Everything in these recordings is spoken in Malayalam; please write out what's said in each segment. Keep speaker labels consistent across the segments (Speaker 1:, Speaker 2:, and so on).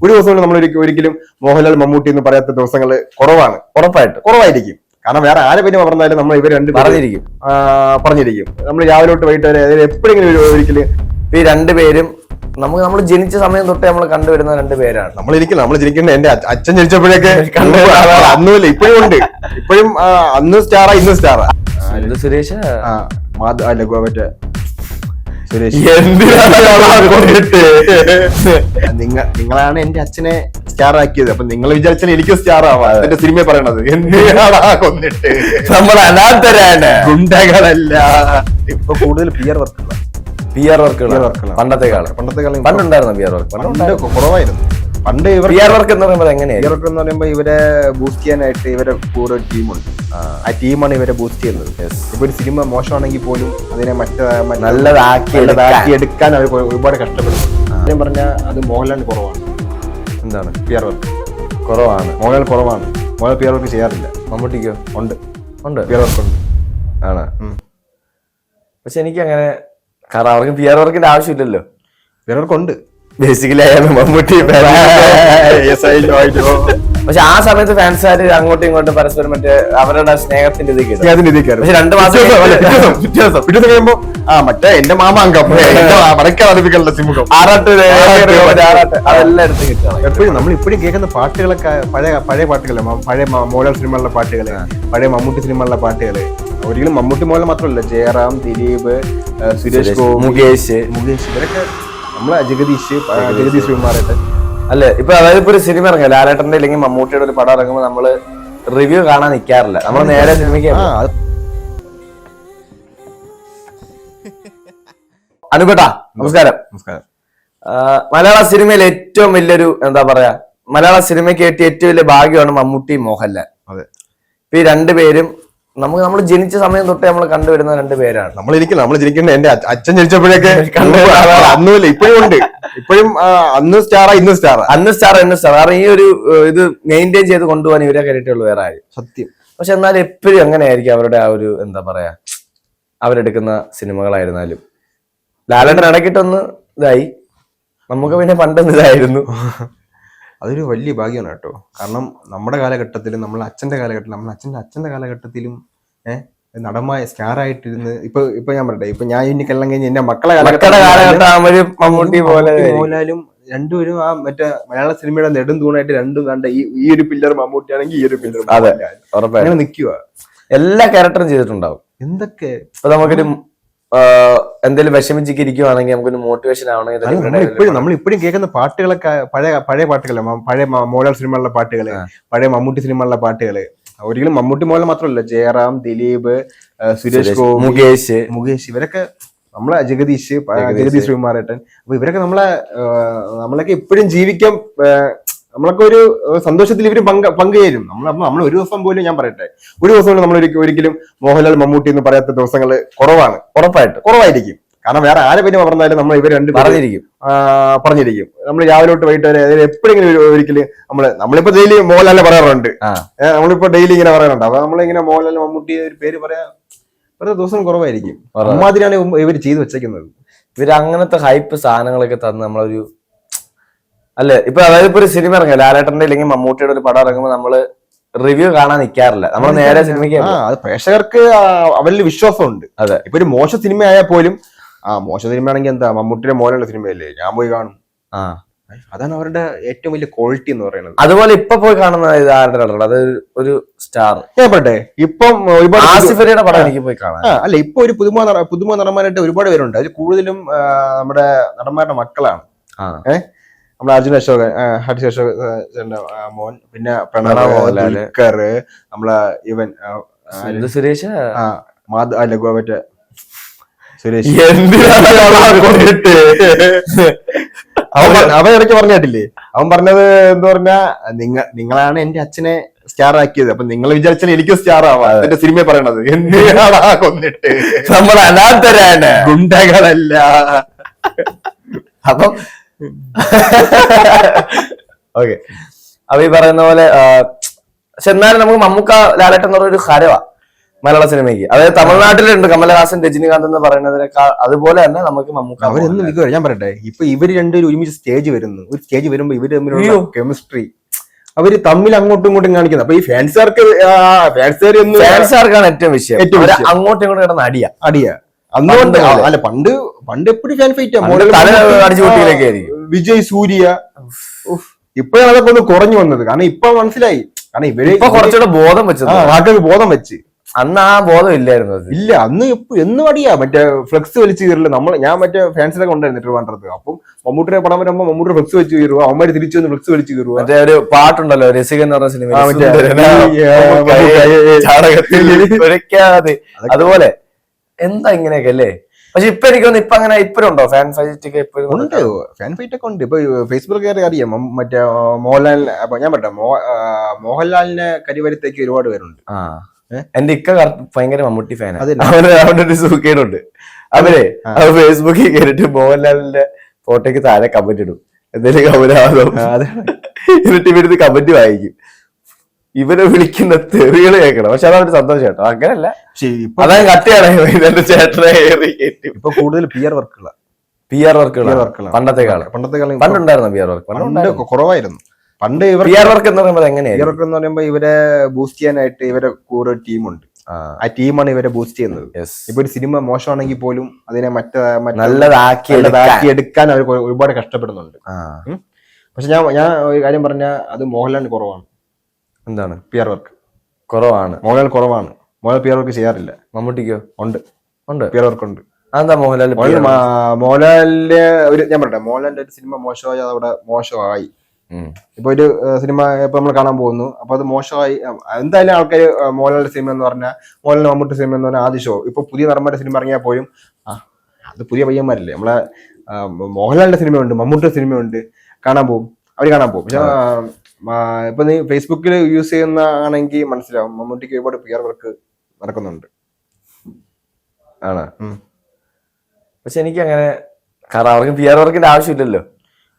Speaker 1: ഒരു ദിവസം നമ്മൾ ഒരിക്ക- ഒരിക്കലും മോഹൻലാൽ മമ്മൂട്ടി എന്ന് പറയാത്ത ദിവസങ്ങൾ കുറവാണ്.
Speaker 2: ഉറപ്പായിട്ട്.
Speaker 1: കുറവായിരിക്കും. കാരണം വേറെ ആരെ പറ്റി പറഞ്ഞാലും നമ്മൾ ഇവർ രണ്ട്
Speaker 2: പറഞ്ഞിരിക്കും.
Speaker 1: പറഞ്ഞിരിക്കും. നമ്മൾ രാവിലെ തൊട്ട് വൈകിട്ട് വരെ എപ്പോഴെങ്കിലും ഒരു- ഒരിക്കലും
Speaker 2: ഈ രണ്ടുപേരും നമുക്ക് നമ്മൾ ജനിച്ച സമയം തൊട്ടേ നമ്മൾ കണ്ടുവരുന്ന രണ്ട് പേരാണ്
Speaker 1: നമ്മൾ ഇരിക്കില്ല നമ്മൾ ജനിക്കേണ്ട എന്റെ അച്ഛ- അച്ഛൻ ജനിച്ചപ്പോഴൊക്കെ അന്നുമില്ല ഇപ്പോഴും ഉണ്ട്. ഇപ്പോഴും അന്ന് സ്റ്റാറാ ഇന്ന് സ്റ്റാറാ.
Speaker 2: സുരേഷ്.
Speaker 1: മറ്റേ സുരേഷ്. നിങ്ങ നിങ്ങളാണ് എന്റെ അച്ഛനെ സ്റ്റാർ ആക്കിയത്. അപ്പൊ നിങ്ങൾ വിചാരിച്ചാൽ എനിക്ക് സ്റ്റാർ ആവാം. എന്റെ സിനിമ പറയണത്. എന്തിനാടാ കൊന്നിട്ട്?
Speaker 2: നമ്മൾ അനാഥരാണ്.
Speaker 1: ഗുണ്ടകളല്ല. ഇപ്പൊ കൂടുതൽ പിയർ വർക്കുകളാണ്
Speaker 2: പി ആർ വർക്കുകൾ. പണ്ടത്തെ കാലം
Speaker 1: പണ്ടത്തെ കാലം
Speaker 2: പണ്ടുണ്ടായിരുന്നു പി ആർ വർക്ക്?
Speaker 1: പണ്ട് കുറവായിരുന്നു. പണ്ട് ഇവർ
Speaker 2: വർക്ക് എന്ന് പറയുമ്പോൾ എങ്ങനെയാണ്
Speaker 1: വർക്ക് എന്ന് പറയുമ്പോൾ ഇവരെ ബൂസ്റ്റ് ചെയ്യാനായിട്ട് ഇവരെ കൂടെ ഒരു ടീമുണ്ട് ആ. ടീമാണ് ഇവരെ ബൂസ്റ്റ് ചെയ്യുന്നത്. ഇപ്പൊ ഒരു സിനിമ മോശമാണെങ്കിൽ പോലും അതിനെ മറ്റേ
Speaker 2: നല്ലതാക്കി
Speaker 1: എടുക്കാൻ. അവർ ഒരുപാട് കഷ്ടപ്പെടും. ഞാൻ പറഞ്ഞാൽ അത് മോഹൻലാലിന് കുറവാണ്.
Speaker 2: എന്താണ്?
Speaker 1: പിയർ വർക്ക്
Speaker 2: കുറവാണ്.
Speaker 1: മോഹൻലാൽ കുറവാണ്. മോഹൻലാൽ പിയർ വർക്ക് ചെയ്യാറില്ല.
Speaker 2: മമ്മൂട്ടിക്കോ?
Speaker 1: ഉണ്ട്.
Speaker 2: ഉണ്ട്.
Speaker 1: പിയർ വർക്ക് ഉണ്ട്
Speaker 2: ആണ് പക്ഷെ എനിക്ക് അങ്ങനെ കാരണം അവർക്ക് പി ആർ വർക്കിന്റെ ആവശ്യമില്ലല്ലോ.
Speaker 1: പിയർ വർക്ക് ഉണ്ട്
Speaker 2: ബേസിക്കലി അയാൾ മമ്മൂട്ടി പക്ഷെ ആ സമയത്ത് ഫാൻസുകാർ അങ്ങോട്ടും ഇങ്ങോട്ടും പരസ്പരം മറ്റേ അവരുടെ സ്നേഹത്തിന്റെ ഇത്
Speaker 1: അതിന്
Speaker 2: പക്ഷെ രണ്ട് മാസം
Speaker 1: പിറ്റേ കഴിയുമ്പോ ആ മറ്റേ എന്റെ മാമ അംഗം വടക്കാൻ അറിയിപ്പിക്കലുള്ള സിമുഖം
Speaker 2: ആറാട്ട് അതെല്ലാം എടുത്ത് കിട്ടണം
Speaker 1: എപ്പോഴും നമ്മൾ ഇപ്പോഴും കേൾക്കുന്ന പാട്ടുകളൊക്കെ പഴയ പഴയ പാട്ടുകളെ പഴയ മോഡൽ സിനിമകളിലെ പാട്ടുകൾ പഴയ മമ്മൂട്ടി സിനിമകളിലെ പാട്ടുകൾ. ഒരിക്കലും മമ്മൂട്ടി മോഡൽ മാത്രമല്ല ജയറാം ദിലീപ് സുരേഷ്
Speaker 2: മുകേഷ്.
Speaker 1: മുകേഷ് ഇവരൊക്കെ നമ്മളെ ജഗദീഷ് ജഗദീഷ് ശ്രീകുമാരേട്ടൻ
Speaker 2: അല്ലെ ഇപ്പൊ അതായത് ഇപ്പൊ ഒരു സിനിമ ഇറങ്ങിയ ലാലേട്ടന്റെ അല്ലെങ്കിൽ മമ്മൂട്ടിയുടെ ഒരു പടം ഇറങ്ങുമ്പോൾ നമ്മൾ റിവ്യൂ കാണാൻ നിൽക്കാറില്ല നമ്മൾ നേരെ സിനിമയ്ക്ക് അനുപേട്ടാ നമസ്കാരം.
Speaker 1: നമസ്കാരം.
Speaker 2: മലയാള സിനിമയിൽ ഏറ്റവും വലിയൊരു എന്താ പറയാ മലയാള സിനിമയ്ക്ക് കേട്ടി ഏറ്റവും വലിയ ഭാഗ്യമാണ് മമ്മൂട്ടി മോഹൻലാൽ.
Speaker 1: അതെ.
Speaker 2: ഇപ്പൊ ഈ രണ്ടുപേരും നമുക്ക് നമ്മൾ ജനിച്ച സമയം തൊട്ടേ നമ്മൾ കണ്ടുവരുന്ന രണ്ട് പേരാണ്.
Speaker 1: നമ്മൾ ഇരിക്കില്ല നമ്മൾ ജനിക്കുന്ന എന്റെ അച്ഛൻ ജനിച്ചപ്പോഴൊക്കെ അന്നുമില്ല ഇപ്പോഴും ഉണ്ട്. ഇപ്പോഴും അന്ന് സ്റ്റാറാ ഇന്ന് സ്റ്റാറാ.
Speaker 2: അന്ന് സ്റ്റാർ എന്ന് സ്റ്റാർ കാരണം ഈ ഒരു ഇത് മെയിന്റെയിൻ ചെയ്ത് കൊണ്ടുപോകാൻ ഇവരെ കയറിയിട്ടുള്ള വേറെ ആരും.
Speaker 1: സത്യം.
Speaker 2: പക്ഷെ എന്നാലും എപ്പോഴും അങ്ങനെയായിരിക്കും അവരുടെ ആ ഒരു എന്താ പറയാ അവരെടുക്കുന്ന സിനിമകളായിരുന്നാലും. ലാലേട്ടൻ ഇടയ്ക്കിട്ടൊന്ന് ഇതായി. നമുക്ക് പിന്നെ പണ്ടൊന്നും ഇതായിരുന്നു.
Speaker 1: അതൊരു വലിയ ഭാഗ്യമാണ് കേട്ടോ. കാരണം നമ്മുടെ കാലഘട്ടത്തിലും നമ്മളെ അച്ഛന്റെ കാലഘട്ടത്തിലും നമ്മളെ അച്ഛന്റെ അച്ഛന്റെ കാലഘട്ടത്തിലും ഏഹ് നടമായ സ്റ്റാർ ആയിട്ടിരുന്ന് ഇപ്പൊ ഇപ്പൊ ഞാൻ പറയട്ടെ ഇപ്പൊ ഞാൻ ഇനി കല്യാണം കഴിഞ്ഞ് എന്റെ മക്കളെ
Speaker 2: മമ്മൂട്ടി പോലെ
Speaker 1: മോഹൻലാലും രണ്ടുപേരും ആ മറ്റേ മലയാള സിനിമയുടെ നെടും തൂണായിട്ട് രണ്ടും കണ്ട ഈ ഈ ഒരു പില്ലർ മമ്മൂട്ടി ആണെങ്കിൽ ഈ ഒരു പില്ലർ
Speaker 2: അതെ.
Speaker 1: അങ്ങനെ നിൽക്കുക
Speaker 2: എല്ലാ ക്യാരക്ടറും ചെയ്തിട്ടുണ്ടാവും.
Speaker 1: എന്തൊക്കെ?
Speaker 2: ഇപ്പൊ നമുക്കൊരു എന്തെങ്കിലും വിഷമിച്ചൊക്കെ ഇരിക്കുവാണെങ്കിൽ നമുക്കൊരു മോട്ടിവേഷൻ ആവണമെങ്കിൽ
Speaker 1: നമ്മൾ ഇപ്പോഴും നമ്മൾ ഇപ്പോഴും കേൾക്കുന്ന പാട്ടുകളൊക്കെ പഴയ പഴയ പാട്ടുകളെ പഴയ മോഡൽ സിനിമകളിലെ പാട്ടുകൾ പഴയ മമ്മൂട്ടി സിനിമകളിലെ പാട്ടുകൾ. ഒരിക്കലും മമ്മൂട്ടി മോഡൽ മാത്രമല്ല ജയറാം ദിലീപ് സുരേഷ് ഗോപി
Speaker 2: മുകേഷ്.
Speaker 1: മുകേഷ് ഇവരൊക്കെ നമ്മളെ ജഗദീഷ് ജഗദീഷ്. ശ്രീകുമാരേട്ടൻ. അപ്പൊ ഇവരൊക്കെ നമ്മളെ നമ്മളൊക്കെ ഇപ്പോഴും ജീവിക്കാൻ നമ്മളൊക്കെ ഒരു സന്തോഷത്തിൽ ഇവർ പങ്ക് പങ്കുചേരും. നമ്മൾ നമ്മൾ ഒരു ദിവസം പോലും ഞാൻ പറയട്ടെ ഒരു ദിവസം നമ്മൾ ഒരിക്ക- ഒരിക്കലും മോഹൻലാൽ മമ്മൂട്ടി എന്ന് പറയാത്ത ദിവസങ്ങൾ കുറവാണ്.
Speaker 2: ഉറപ്പായിട്ട്.
Speaker 1: കുറവായിരിക്കും. കാരണം വേറെ ആരെ പറ്റി പറഞ്ഞാലും നമ്മൾ ഇവർ രണ്ട്
Speaker 2: പറഞ്ഞിരിക്കും.
Speaker 1: പറഞ്ഞിരിക്കും. നമ്മൾ രാവിലെ തൊട്ട് വൈകിട്ട് വരെ എപ്പോഴെങ്കിലും ഒരു- ഒരിക്കലും നമ്മൾ നമ്മളിപ്പോ ഡെയിലി മോഹൻലാലിനെ പറയാറുണ്ട്. നമ്മളിപ്പോ ഡെയിലി ഇങ്ങനെ പറയാറുണ്ട്. അപ്പൊ നമ്മളിങ്ങനെ മോഹൻലാൽ മമ്മൂട്ടി ഒരു പേര് പറയാ വെറുതെ ദിവസം കുറവായിരിക്കും.
Speaker 2: കുറവാ.
Speaker 1: അമ്മാതിരിയാണ് ഇവർ ചെയ്തു വെച്ചേക്കുന്നത്.
Speaker 2: ഇവർ അങ്ങനത്തെ ഹൈപ്പ് സാധനങ്ങളൊക്കെ തന്ന് നമ്മളൊരു അല്ലെ? ഇപ്പൊ അതായത് ഇപ്പൊ ഒരു സിനിമ ഇറങ്ങിയ ലാലേട്ടന്റെ അല്ലെങ്കിൽ മമ്മൂട്ടിയുടെ ഒരു പടം ഇറങ്ങുമ്പോൾ നമ്മൾ റിവ്യൂ കാണാൻ നിൽക്കാറില്ല നമ്മൾ നേരെ സിനിമയ്ക്ക്
Speaker 1: അത് പ്രേക്ഷകർക്ക് അവരിൽ വിശ്വാസം ഉണ്ട്.
Speaker 2: അതെ.
Speaker 1: ഇപ്പൊ ഒരു മോശ സിനിമ ആയാൽ പോലും ആ മോശ സിനിമയാണെങ്കിൽ എന്താ മമ്മൂട്ടിയുടെ മോനുള്ള സിനിമയല്ലേ ഞാൻ പോയി കാണും.
Speaker 2: ആ.
Speaker 1: അതാണ് അവരുടെ ഏറ്റവും വലിയ ക്വാളിറ്റി എന്ന് പറയുന്നത്.
Speaker 2: അതുപോലെ ഇപ്പൊ പോയി കാണുന്ന ഇത് ആരുടെ അത് ഒരു സ്റ്റാർ
Speaker 1: ഞാൻ പറട്ടെ ഇപ്പം ഒരുപാട്
Speaker 2: ആസിഫലിയുടെ പടം എനിക്ക് പോയി
Speaker 1: കാണാം അല്ല ഇപ്പൊ ഒരു പുതുമ പുതുമ നടന്മാരായിട്ട് ഒരുപാട് പേരുണ്ട്. അതിൽ കൂടുതലും നമ്മുടെ നടന്മാരുടെ മക്കളാണ്.
Speaker 2: ആ.
Speaker 1: നമ്മുടെ അർജുൻ അശോകൻ ഹരിശ് അശോക് മോൻ. പിന്നെ
Speaker 2: പ്രണവ്.
Speaker 1: ദുൽഖർ നമ്മളെ ഇവൻ
Speaker 2: സുരേഷ്?
Speaker 1: മാധ അല്ല ഗോ- മറ്റേ സുരേഷ്. അവൻ അവൻ ഇടയ്ക്ക് പറഞ്ഞിട്ടില്ലേ അവൻ പറഞ്ഞത് എന്താ പറഞ്ഞാ നിങ്ങ നിങ്ങളാണ് എന്റെ അച്ഛനെ സ്റ്റാർ ആക്കിയത്. അപ്പൊ നിങ്ങൾ വിചാരിച്ചാൽ എനിക്ക് സ്റ്റാർ ആവാം. എന്റെ സിനിമ പറയണത്. എന്തിനാടാ കൊന്നിട്ട്?
Speaker 2: നമ്മൾ അനാഥരാണ്.
Speaker 1: ഗുണ്ടകളല്ല.
Speaker 2: അപ്പം ഓക്കെ അപ്പൊ ഈ പറയുന്ന പോലെ പക്ഷെ എന്നാലും നമുക്ക് മമ്മൂക്ക ലാലേട്ടൻ എന്ന് പറഞ്ഞ ഒരു ഹരവാ മലയാള സിനിമയ്ക്ക്. അതായത് തമിഴ്നാട്ടിലുണ്ട് കമലഹാസൻ രജനികാന്ത് എന്ന് പറയുന്നതിനേക്കാൾ അതുപോലെ തന്നെ നമുക്ക് മമ്മൂക്ക
Speaker 1: അവരെന്ന് ഞാൻ പറയട്ടെ ഇപ്പൊ ഇവർ രണ്ടുപേരും ഒരുമിച്ച് സ്റ്റേജ് വരുന്നു. ഒരു സ്റ്റേജ് വരുമ്പോ ഇവർ തമ്മിലുള്ള. കെമിസ്ട്രി അവർ തമ്മിൽ അങ്ങോട്ടും ഇങ്ങോട്ടും കാണിക്കുന്നത് അപ്പൊ ഈ ഫാൻസുകാർക്ക് ഫാൻസുകാർ
Speaker 2: ഫാൻസുകാർക്കാണ് ഏറ്റവും വിഷയം. അങ്ങോട്ടും ഇങ്ങോട്ടും കിടന്ന് അടിയ
Speaker 1: അടിയ അന്നുകൊണ്ട് അല്ല പണ്ട് പണ്ട് എപ്പോഴും ഫാൻ ഫൈറ്റ്. വിജയ് സൂര്യ. ഇപ്പഴാണ് അതൊക്കെ ഒന്ന് കുറഞ്ഞു വന്നത്. കാരണം ഇപ്പൊ മനസ്സിലായി. കാരണം ഇവർ
Speaker 2: ഇപ്പൊ കുറച്ചുകൂടെ ബോധം വെച്ചത്
Speaker 1: ആ, ബോധം വെച്ച്.
Speaker 2: അന്ന് ആ ബോധം ഇല്ലായിരുന്നു
Speaker 1: ഇല്ല അന്ന് ഇപ്പൊ എന്ന് അടിയാ. മറ്റേ ഫ്ലെക്സ് വലിച്ചു കയറില്ല നമ്മൾ ഞാൻ മറ്റേ ഫാൻസിനൊക്കെ ഉണ്ടായിരുന്നു ട്രിവാൻഡ്രത്ത് അപ്പം മമ്മൂട്ടിയുടെ പടം വരുമ്പോ മമ്മൂട്ടിയുടെ ഫ്ലെക്സ് വെച്ച് കയറുക അവന്മാര് തിരിച്ചു വന്ന് ഫ്ലെക്സ് വലിച്ചു കയറുക
Speaker 2: മറ്റേ ഒരു പാട്ടുണ്ടല്ലോ രസികൻ എന്ന് പറഞ്ഞ സിനിമ അതുപോലെ എന്താ ഇങ്ങനെയൊക്കെ അല്ലേ? പക്ഷെ ഇപ്പൊ എനിക്ക് തോന്നുന്നു ഇപ്പൊ അങ്ങനെ ഇപ്പോഴും ഉണ്ടോ? ഫാൻ ഫൈറ്റ് ഒക്കെ ഇപ്പോഴും
Speaker 1: ഉണ്ട്. ഫാൻ ഫൈറ്റ് ഒക്കെ ഉണ്ട്. ഇപ്പൊ ഫേസ്ബുക്ക് കയറി അറിയാം മറ്റേ മോഹൻലാൽ അപ്പൊ ഞാൻ പറഞ്ഞ മോഹൻലാലിനെ കരിവരുത്തേക്ക് ഒരുപാട് പേരുണ്ട്.
Speaker 2: എന്റെ ഇക്ക ഭയങ്കര മമ്മൂട്ടി ഫാനാണ്. അവന് ഒരു സൂക്കേടുണ്ട്. അവരെ ഫേസ്ബുക്കിൽ കയറിട്ട് മോഹൻലാലിന്റെ ഫോട്ടോയ്ക്ക് താഴെ കമന്റ് ഇടും. എന്തെങ്കിലും കമന്റ്
Speaker 1: ആ, അതെ
Speaker 2: എന്നിട്ട് ഇവിടുന്ന് കമന്റ് വായിക്കും. ഇവരെ വിളിക്കുന്ന തെറികൾ കേൾക്കണം. പക്ഷെ അതൊരു സന്തോഷം കേട്ടോ. അങ്ങനല്ല. അതായത് കട്ടിയാണ് ചേട്ടനെ
Speaker 1: ഇപ്പൊ കൂടുതൽ പി ആർ വർക്കുകളാ
Speaker 2: പി ആർ വർക്കുകൾ പണ്ടത്തെ കാലം.
Speaker 1: പണ്ടത്തെ കാലം
Speaker 2: പണ്ടുണ്ടായിരുന്നു പി ആർ വർക്ക്
Speaker 1: പണ്ട് കുറവായിരുന്നു. പണ്ട് ഇവർ
Speaker 2: പി ആർ വർക്ക് എന്ന് പറയുമ്പോൾ എങ്ങനെയാണ്
Speaker 1: പി ആർ വർക്ക് എന്ന് പറയുമ്പോൾ ഇവരെ ബൂസ്റ്റ് ചെയ്യാനായിട്ട് ഇവരെ കൂടെ ടീമുണ്ട്
Speaker 2: ആ,
Speaker 1: ടീമാണ് ഇവരെ ബൂസ്റ്റ് ചെയ്യുന്നത്. ഇപ്പൊ ഒരു സിനിമ മോശമാണെങ്കിൽ പോലും അതിനെ മറ്റേ മറ്റേ
Speaker 2: നല്ലതാക്കി
Speaker 1: നല്ലതാക്കി എടുക്കാൻ. അവർ ഒരുപാട് കഷ്ടപ്പെടുന്നുണ്ട്. പക്ഷെ ഞാൻ ഞാൻ ഒരു കാര്യം പറഞ്ഞ അത് മോഹൻലാലിന് കുറവാണ്.
Speaker 2: എന്താണ്?
Speaker 1: പി ആർ വർക്ക്
Speaker 2: കുറവാണ്.
Speaker 1: മോഹൻലാൽ കുറവാണ്. മോഹൻലാൽ പി ആർ വർക്ക് ചെയ്യാറില്ല.
Speaker 2: മമ്മൂട്ടിക്കോ?
Speaker 1: ഉണ്ട്.
Speaker 2: ഉണ്ട്.
Speaker 1: പി ആർ വർക്ക് ഉണ്ട്.
Speaker 2: അതെന്താ മോഹൻലാൽ
Speaker 1: മോഹൻലാലിന്റെ ഒരു ഞാൻ പറയട്ടെ. മോഹൻലാലിന്റെ ഒരു സിനിമ മോശമായി അതവിടെ അവിടെ മോശമായി ഇപ്പൊ ഒരു സിനിമ ഇപ്പൊ നമ്മൾ കാണാൻ പോകുന്നു. അപ്പൊ അത് മോശമായി. എന്തായാലും ആൾക്കാർ മോഹൻലാലിന്റെ സിനിമ എന്ന് പറഞ്ഞാൽ മോഹൻലാൽ മമ്മൂട്ടി സിനിമ എന്ന് പറഞ്ഞാൽ ആദ്യ ഷോ ഇപ്പൊ പുതിയ നടന്മാരുടെ സിനിമ ഇറങ്ങിയാൽ പോലും ആ അത് പുതിയ പയ്യന്മാരില്ലേ? നമ്മളെ മോഹൻലാലിന്റെ സിനിമയുണ്ട് മമ്മൂട്ടിയുടെ സിനിമയുണ്ട്. കാണാൻ പോകും. അവർ കാണാൻ പോകും. പക്ഷെ ഇപ്പൊ നീ ഫേസ്ബുക്കിൽ യൂസ് ചെയ്യുന്ന ആണെങ്കിൽ മനസ്സിലാവും. മമ്മൂട്ടിക്ക് ഒരുപാട് പി ആർ വർക്ക് നടക്കുന്നുണ്ട്.
Speaker 2: ആണ്. പക്ഷെ എനിക്ക് അങ്ങനെ കാരണം അവർക്ക് പി ആർ വർക്കിന്റെ ആവശ്യമില്ലല്ലോ.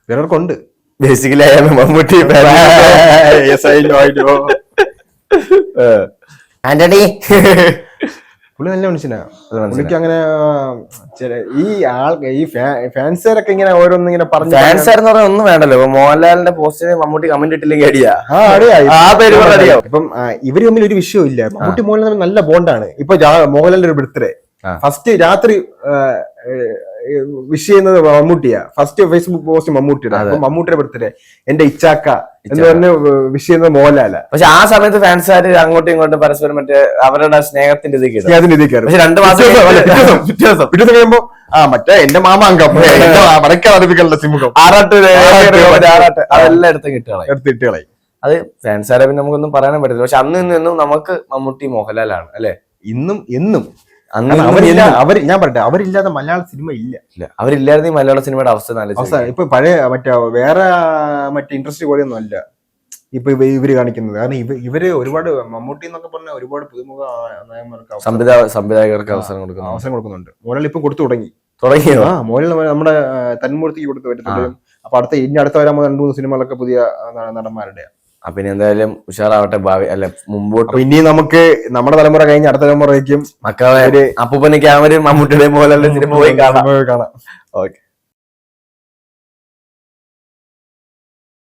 Speaker 1: പി ആർ വർക്ക് ഉണ്ട്.
Speaker 2: ബേസിക്കലി ആയാലും മമ്മൂട്ടി. ആന്റണി.
Speaker 1: പുള്ളി നല്ല മനുഷ്യനാ. പുള്ളിക്ക് അങ്ങനെ ഈ ആൾ ഈ ഫാൻസുകാരൊക്കെ ഇങ്ങനെ ഓരോന്ന് ഇങ്ങനെ പറഞ്ഞു
Speaker 2: ഫാൻസ് എന്ന് പറഞ്ഞാൽ ഒന്നും വേണ്ടല്ലോ. ഇപ്പൊ മോഹൻലാലിന്റെ പോസ്റ്റിന് മമ്മൂട്ടി കമന്റ് ഇട്ടില്ലെങ്കിൽ അടിയാ.
Speaker 1: ഇപ്പം ഇവർ തമ്മിൽ ഒരു വിഷയവും ഇല്ല. മമ്മൂട്ടി മോഹൻലാൽ നല്ല ബോണ്ടാണ് ഇപ്പൊ മോഹൻലാലിന്റെ ഒരു ബർത്ത്ഡേ ഫസ്റ്റ് രാത്രി വിഷ് ചെയ്യുന്നത് മമ്മൂട്ടിയാ. ഫസ്റ്റ് ഫേസ്ബുക്ക് പോസ്റ്റ് മമ്മൂട്ടിയുടെ. മമ്മൂട്ടിയുടെ ബർത്ത്ഡേ എന്റെ ഇച്ചാക്ക എന്ന് പറഞ്ഞ് വിഷ് ചെയ്യുന്നത് മോഹൻലാല.
Speaker 2: പക്ഷെ ആ സമയത്ത് ഫാൻസുകാർ അങ്ങോട്ടും ഇങ്ങോട്ടും പരസ്പരം മറ്റേ അവരുടെ സ്നേഹത്തിന്റെ ഇത്
Speaker 1: സ്നേഹത്തിന്റെ ഇത് കയറും
Speaker 2: പക്ഷെ രണ്ട് മാസം
Speaker 1: പിറ്റേ ദിവസം, പിറ്റേ ദിവസം, കഴിയുമ്പോ ആ മറ്റേ എന്റെ മാമ അറിയിപ്പിക്കാനുള്ള സിമുഖം
Speaker 2: ആറാട്ട് അതെല്ലാം എടുത്ത് കിട്ടുകളെ
Speaker 1: എടുത്ത് കളയും.
Speaker 2: അത് ഫാൻസുകാരെ പിന്നെ നമുക്കൊന്നും പറയാനും പറ്റില്ല പക്ഷെ അന്ന് ഇന്നും നമുക്ക് മമ്മൂട്ടി മോഹൻലാലാണ് അല്ലെ?
Speaker 1: ഇന്നും എന്നും. അവരില്ല അവർ ഞാൻ പറയട്ടെ അവരില്ലാതെ മലയാള സിനിമ ഇല്ല.
Speaker 2: ഇല്ല. മലയാള സിനിമയുടെ അവസ്ഥ നല്ല
Speaker 1: ഇപ്പൊ പഴയ മറ്റേ വേറെ മറ്റേ ഇൻട്രസ്റ്റ് പോലെയൊന്നും അല്ല. ഇപ്പൊ ഇവർ കാണിക്കുന്നത്. കാരണം ഇവ ഇവർ ഒരുപാട് മമ്മൂട്ടി എന്നൊക്കെ പറഞ്ഞ ഒരുപാട് പുതുമുഖ നായകന്മാർക്ക്
Speaker 2: സംവിധായകർക്ക് അവസരം കൊടുക്കുന്നു
Speaker 1: അവസരം കൊടുക്കുന്നുണ്ട്. മോഡൽ ഇപ്പൊ കൊടുത്തു തുടങ്ങി.
Speaker 2: തുടങ്ങിയോ?
Speaker 1: ആ നമ്മുടെ തന്മൂർത്തിക്ക് കൊടുത്തു വരുന്നുണ്ട്. അപ്പൊ അടുത്ത ഇനി അടുത്ത വരാൻ രണ്ടു മൂന്ന് സിനിമകളൊക്കെ പുതിയ നടന്മാരുടെ
Speaker 2: ഇനി എന്തായാലും ഉഷാറാവട്ടെ ഭാവി. അല്ലെ മുമ്പോട്ട്
Speaker 1: ഇനി നമുക്ക് നമ്മുടെ തലമുറ കഴിഞ്ഞ് അടുത്ത തലമുറയ്ക്കും
Speaker 2: മക്കളെ അപ്പൂപ്പനെ ക്യാമറയും മമ്മൂട്ടിയുടെ പോലെ സിനിമ പോയി
Speaker 1: കാണാം.
Speaker 2: ഓക്കെ.